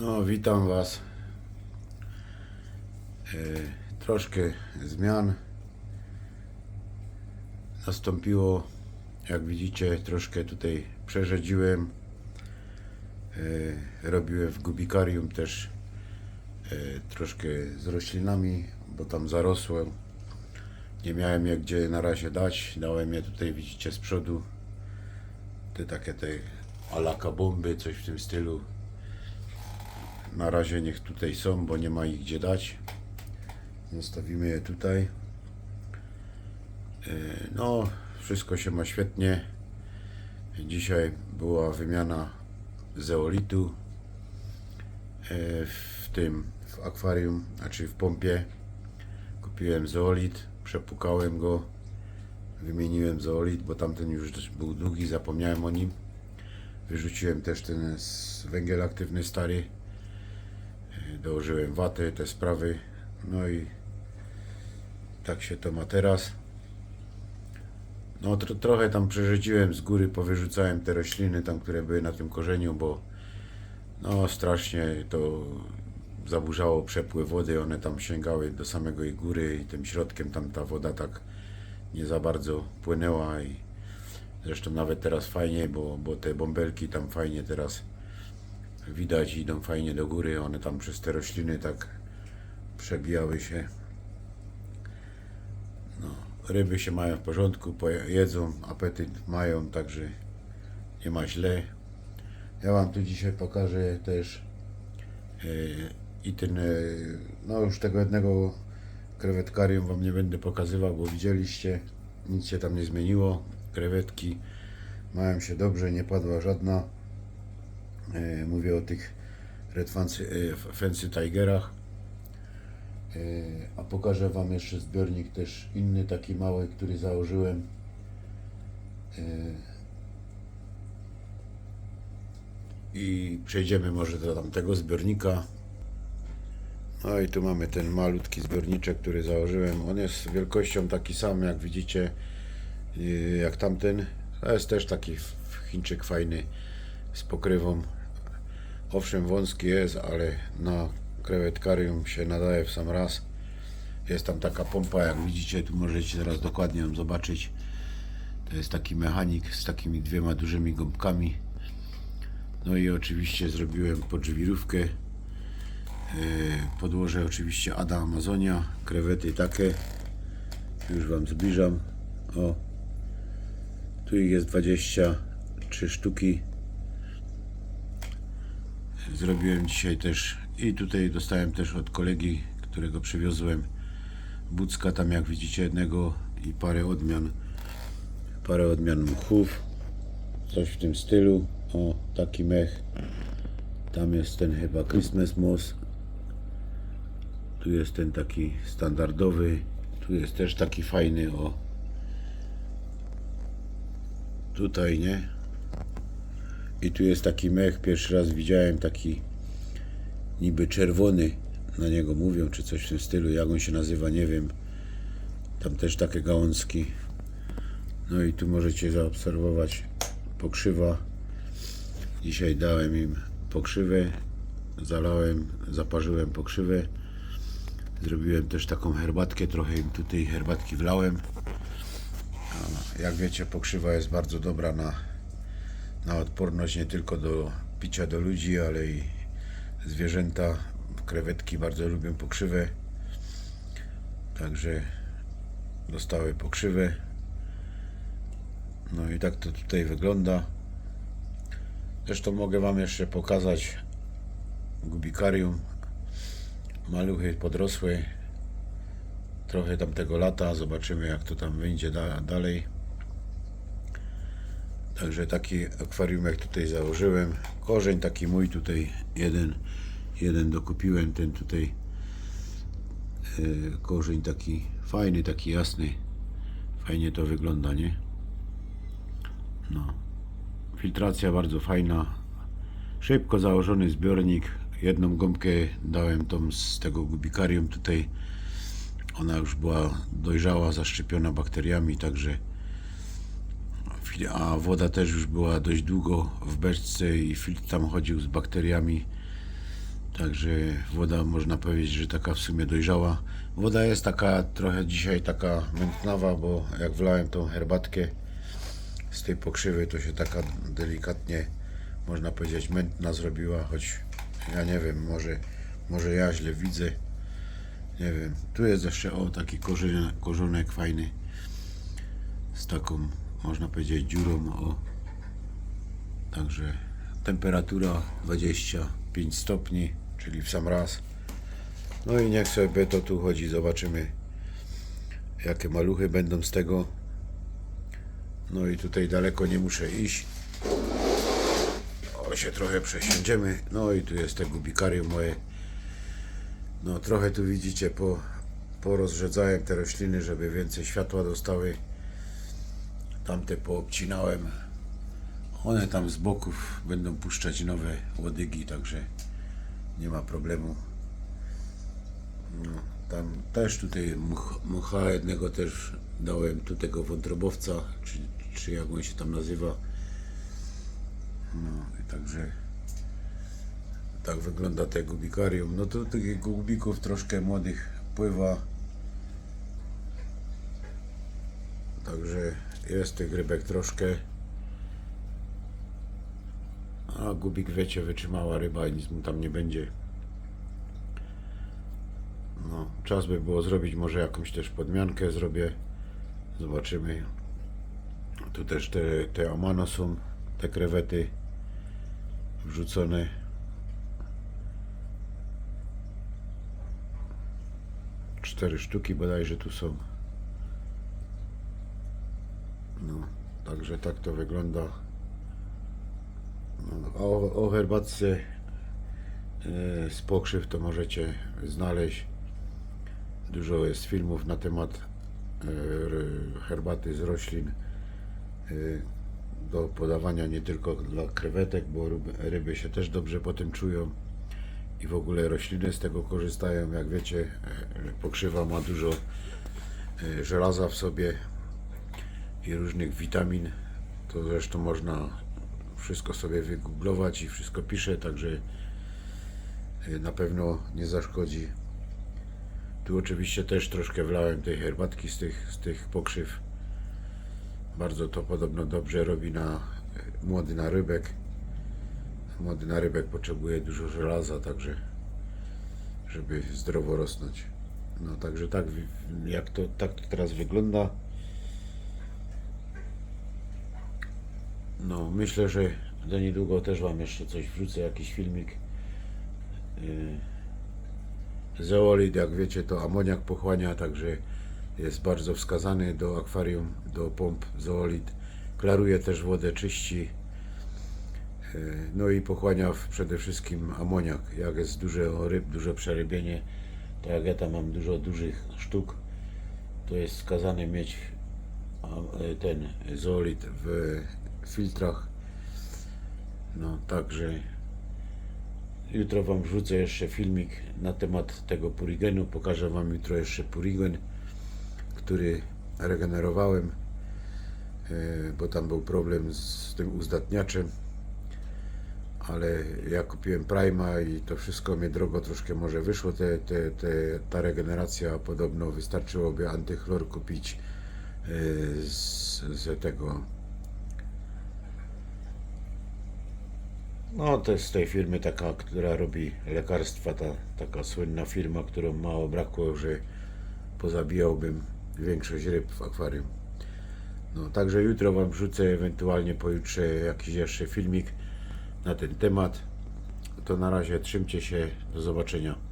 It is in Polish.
No, witam Was. E, troszkę zmian nastąpiło. Jak widzicie, troszkę tutaj przerzedziłem. E, robiłem w gubikarium też e, troszkę z roślinami, bo tam zarosłem. Nie miałem je gdzie na razie dać. Dałem je tutaj, widzicie, z przodu. Te takie te alaka bomby, coś w tym stylu. Na razie niech tutaj są, bo nie ma ich gdzie dać. Zostawimy je tutaj. Yy, No, wszystko się ma świetnie. Dzisiaj była wymiana zeolitu yy, w tym, w akwarium, znaczy w pompie. Kupiłem zeolit, przepukałem go, wymieniłem zeolit, bo tamten już był długi, zapomniałem o nim. Wyrzuciłem też ten węgiel aktywny stary dołożyłem watę, te sprawy, no i tak się to ma teraz. No tro, trochę tam przerzuciłem z góry, powyrzucałem te rośliny tam, które były na tym korzeniu, bo no strasznie to zaburzało przepływ wody, one tam sięgały do samego jej góry i tym środkiem tam ta woda tak nie za bardzo płynęła i zresztą nawet teraz fajnie, bo, bo te bąbelki tam fajnie teraz widać idą fajnie do góry, one tam przez te rośliny tak przebijały się. No, ryby się mają w porządku, jedzą, apetyt mają, także nie ma źle. Ja Wam tu dzisiaj pokażę też e, i ten, e, no już tego jednego krewetkarium Wam nie będę pokazywał, bo widzieliście, nic się tam nie zmieniło. Krewetki mają się dobrze, nie padła żadna. E, Mówię o tych Red Fancy, e, Fancy Tigerach. E, A pokażę Wam jeszcze zbiornik też inny, taki mały, który założyłem. I przejdziemy może do tamtego zbiornika. No i tu mamy ten malutki zbiorniczek, który założyłem. On jest wielkością taki sam, jak widzicie, jak tamten. To jest też taki Chińczyk fajny z pokrywą. Owszem, wąski jest, ale na krewetkarium się nadaje w sam raz. Jest tam taka pompa, jak widzicie, tu możecie teraz dokładnie ją zobaczyć. To jest taki mechanik z takimi dwiema dużymi gąbkami. No i oczywiście zrobiłem podżwirówkę. Yy, Podłożę oczywiście Ada Amazonia, krewety takie. Już Wam zbliżam. O, tu ich jest 23 sztuki. Zrobiłem dzisiaj też i tutaj dostałem też od kolegi, którego przywiozłem bucka tam jak widzicie jednego i parę odmian parę odmian mchów coś w tym stylu. O taki mech. Tam jest ten chyba Christmas moss tu jest ten taki standardowy. Tu jest też taki fajny o. Tutaj nie i tu jest taki mech, pierwszy raz widziałem taki niby czerwony, na niego mówią, czy coś w tym stylu, jak on się nazywa, nie wiem. Tam też takie gałązki. No i tu możecie zaobserwować pokrzywa. Dzisiaj dałem im pokrzywę, zalałem, zaparzyłem pokrzywę. Zrobiłem też taką herbatkę, trochę im tutaj herbatki wlałem. Jak wiecie, pokrzywa jest bardzo dobra na na odporność nie tylko do picia do ludzi, ale i zwierzęta. Krewetki bardzo lubią pokrzywę. Także dostały pokrzywę. No i tak to tutaj wygląda. Zresztą mogę Wam jeszcze pokazać gubikarium. Maluchy podrosłe. Trochę tamtego lata. Zobaczymy jak to tam wyjdzie da- dalej. Także taki akwarium jak tutaj założyłem. Korzeń taki mój tutaj jeden, jeden dokupiłem, ten tutaj yy, korzeń taki fajny, taki jasny. Fajnie to wygląda, nie? No. Filtracja bardzo fajna. Szybko założony zbiornik. Jedną gąbkę dałem tą z tego gubikarium tutaj. Ona już była dojrzała, zaszczepiona bakteriami, także a woda też już była dość długo w beczce i filtr tam chodził z bakteriami. Także woda można powiedzieć, że taka w sumie dojrzała. Woda jest taka trochę dzisiaj taka mętnawa, bo jak wlałem tą herbatkę z tej pokrzywy, to się taka delikatnie można powiedzieć mętna zrobiła, choć ja nie wiem, może, może ja źle widzę. Nie wiem. Tu jest jeszcze o taki korzonek, korzonek fajny z taką można powiedzieć dziurą o Także temperatura 25 stopni, czyli w sam raz. No i niech sobie to tu chodzi, zobaczymy jakie maluchy będą z tego. No i tutaj daleko nie muszę iść. O, się trochę przesiądziemy. No i tu jest te gubikarium moje. No trochę tu widzicie, po, porozrzedzałem te rośliny, żeby więcej światła dostały. Tamte poobcinałem. One tam z boków będą puszczać nowe łodygi, także nie ma problemu. No, tam też tutaj much, mucha jednego też dałem tu tego wątrobowca, czy, czy jak on się tam nazywa. No i także tak wygląda te gubikarium. No to tych gubików troszkę młodych pływa. Także jest tych rybek troszkę. A gubik wiecie, wytrzymała ryba i nic mu tam nie będzie. No, czas by było zrobić może jakąś też podmiankę zrobię. Zobaczymy. Tu też te, te amano są, te krewety wrzucone. Cztery sztuki bodajże tu są. No, także tak to wygląda. No, o, o herbatce e, z pokrzyw to możecie znaleźć. Dużo jest filmów na temat e, herbaty z roślin e, do podawania nie tylko dla krewetek, bo ryby, się też dobrze po tym czują i w ogóle rośliny z tego korzystają. Jak wiecie, pokrzywa ma dużo żelaza w sobie i różnych witamin. To zresztą można wszystko sobie wygooglować i wszystko pisze, także y, na pewno nie zaszkodzi. Tu oczywiście też troszkę wlałem tej herbatki z tych, z tych pokrzyw. Bardzo to podobno dobrze robi na y, młody narybek. Młody narybek potrzebuje dużo żelaza, także żeby zdrowo rosnąć. No także tak jak to tak to teraz wygląda. No, myślę, że za niedługo też Wam jeszcze coś wrzucę, jakiś filmik. Zeolid, jak wiecie, to amoniak pochłania, także jest bardzo wskazany do akwarium, do pomp zeolid. Klaruje też wodę, czyści. Yy, No i pochłania przede wszystkim amoniak. Jak jest dużo ryb, duże przerybienie, to jak ja tam mam dużo dużych sztuk, to jest wskazane mieć ten zeolid w filtrach. No także jutro Wam wrzucę jeszcze filmik na temat tego purigenu. Pokażę Wam jutro jeszcze purigen, który regenerowałem, e, bo tam był problem z tym uzdatniaczem. Ale ja kupiłem Prima i to wszystko mnie drogo troszkę może wyszło. Te, te, te, ta regeneracja podobno wystarczyłoby antychlor kupić e, z, z tego No, to jest z tej firmy taka, która robi lekarstwa, ta taka słynna firma, którą mało brakło, że pozabijałbym większość ryb w akwarium. No, także jutro Wam wrzucę, ewentualnie pojutrze jakiś jeszcze filmik na ten temat. To na razie trzymcie się, do zobaczenia.